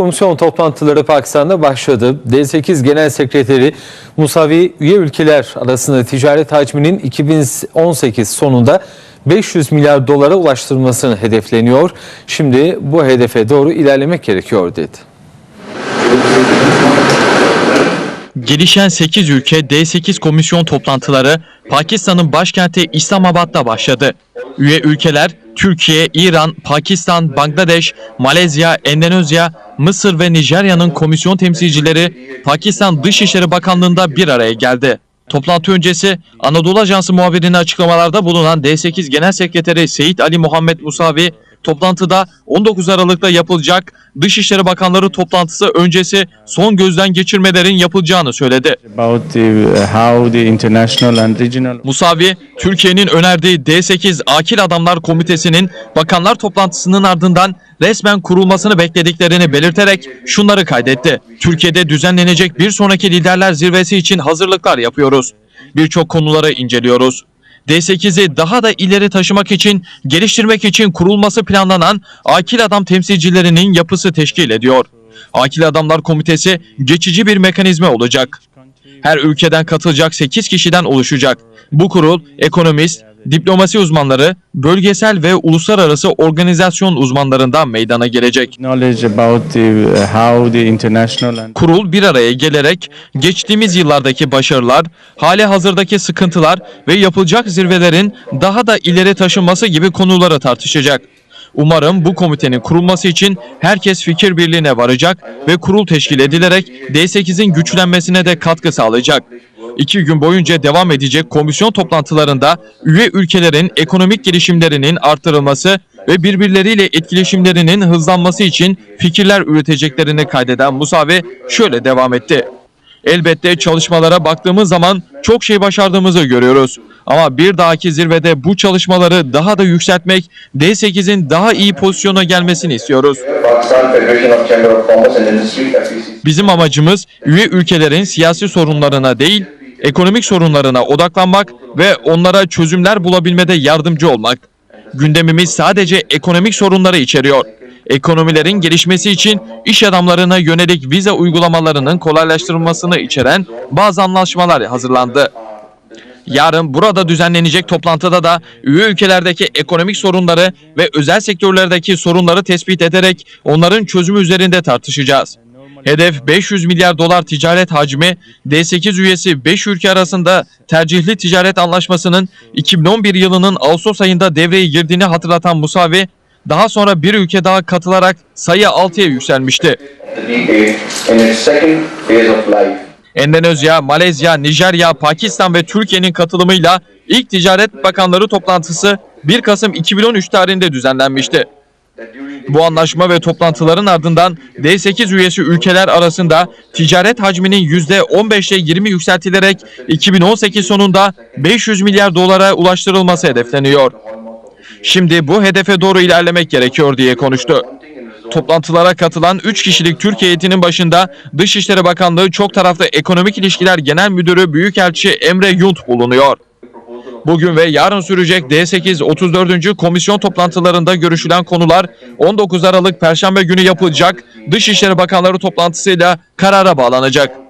Komisyon toplantıları Pakistan'da başladı. D8 Genel Sekreteri Musavi üye ülkeler arasında ticaret hacminin 2018 sonunda 500 milyar dolara ulaştırılmasını hedefleniyor. Şimdi bu hedefe doğru ilerlemek gerekiyor dedi. Gelişen 8 ülke D8 komisyon toplantıları Pakistan'ın başkenti İslamabad'da başladı. Üye ülkeler Türkiye, İran, Pakistan, Bangladeş, Malezya, Endonezya, Mısır ve Nijerya'nın komisyon temsilcileri Pakistan Dışişleri Bakanlığı'nda bir araya geldi. Toplantı öncesi Anadolu Ajansı muhabirine açıklamalarda bulunan D8 Genel Sekreteri Seyit Ali Muhammed Musavi, toplantıda 19 Aralık'ta yapılacak Dışişleri Bakanları toplantısı öncesi son gözden geçirmelerin yapılacağını söyledi. uh, Musavi, Türkiye'nin önerdiği D8 Akil Adamlar Komitesi'nin bakanlar toplantısının ardından resmen kurulmasını beklediklerini belirterek şunları kaydetti. Türkiye'de düzenlenecek bir sonraki liderler zirvesi için hazırlıklar yapıyoruz. Birçok konuları inceliyoruz. D8'i daha da ileri taşımak için, geliştirmek için kurulması planlanan Akil Adam temsilcilerinin yapısı teşkil ediyor. Akil Adamlar Komitesi geçici bir mekanizma olacak. Her ülkeden katılacak 8 kişiden oluşacak. Bu kurul ekonomist, diplomasi uzmanları, bölgesel ve uluslararası organizasyon uzmanlarından meydana gelecek. uh, Kurul bir araya gelerek geçtiğimiz yıllardaki başarılar, hali hazırdaki sıkıntılar ve yapılacak zirvelerin daha da ileri taşınması gibi konuları tartışacak. Umarım bu komitenin kurulması için herkes fikir birliğine varacak ve kurul teşkil edilerek D8'in güçlenmesine de katkı sağlayacak. İki gün boyunca devam edecek komisyon toplantılarında üye ülkelerin ekonomik gelişimlerinin artırılması ve birbirleriyle etkileşimlerinin hızlanması için fikirler üreteceklerini kaydeden Musavi şöyle devam etti. Elbette çalışmalara baktığımız zaman çok şey başardığımızı görüyoruz. Ama bir dahaki zirvede bu çalışmaları daha da yükseltmek, D8'in daha iyi pozisyona gelmesini istiyoruz. Bizim amacımız üye ülkelerin siyasi sorunlarına değil, ekonomik sorunlarına odaklanmak ve onlara çözümler bulabilmede yardımcı olmak. Gündemimiz sadece ekonomik sorunları içeriyor. Ekonomilerin gelişmesi için iş adamlarına yönelik vize uygulamalarının kolaylaştırılmasını içeren bazı anlaşmalar hazırlandı. Yarın burada düzenlenecek toplantıda da üye ülkelerdeki ekonomik sorunları ve özel sektörlerdeki sorunları tespit ederek onların çözümü üzerinde tartışacağız. Hedef 500 milyar dolar ticaret hacmi, D8 üyesi 5 ülke arasında tercihli ticaret anlaşmasının 2011 yılının Ağustos ayında devreye girdiğini hatırlatan Musavi, daha sonra bir ülke daha katılarak sayı 6'ya yükselmişti. the D8 in its second phase of life. Endonezya, Malezya, Nijerya, Pakistan ve Türkiye'nin katılımıyla ilk ticaret bakanları toplantısı 1 Kasım 2013 tarihinde düzenlenmişti. Bu anlaşma ve toplantıların ardından D8 üyesi ülkeler arasında ticaret hacminin %15'e 20 yükseltilerek 2018 sonunda 500 milyar dolara ulaştırılması hedefleniyor. Şimdi bu hedefe doğru ilerlemek gerekiyor diye konuştu. Toplantılara katılan 3 kişilik Türkiye heyetinin başında Dışişleri Bakanlığı Çok Taraflı Ekonomik İlişkiler Genel Müdürü Büyükelçi Emre Yunt bulunuyor. Bugün ve yarın sürecek D8 34. komisyon toplantılarında görüşülen konular 19 Aralık Perşembe günü yapılacak Dışişleri Bakanları toplantısıyla karara bağlanacak.